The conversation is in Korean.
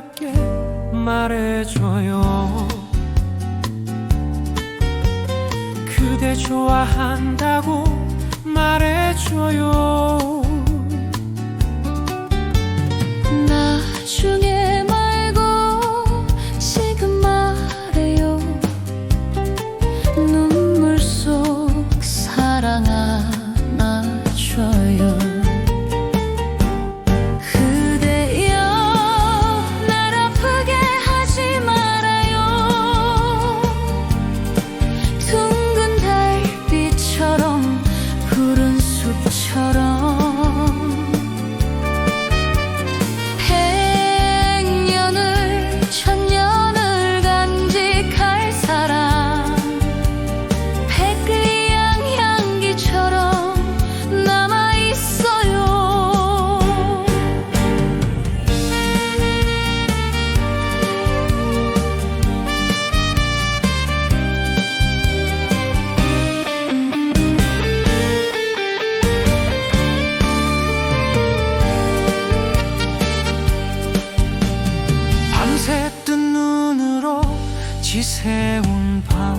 차갑게 말해줘요. 그대 좋아한다고 새뜬 눈으로 지새운 밤.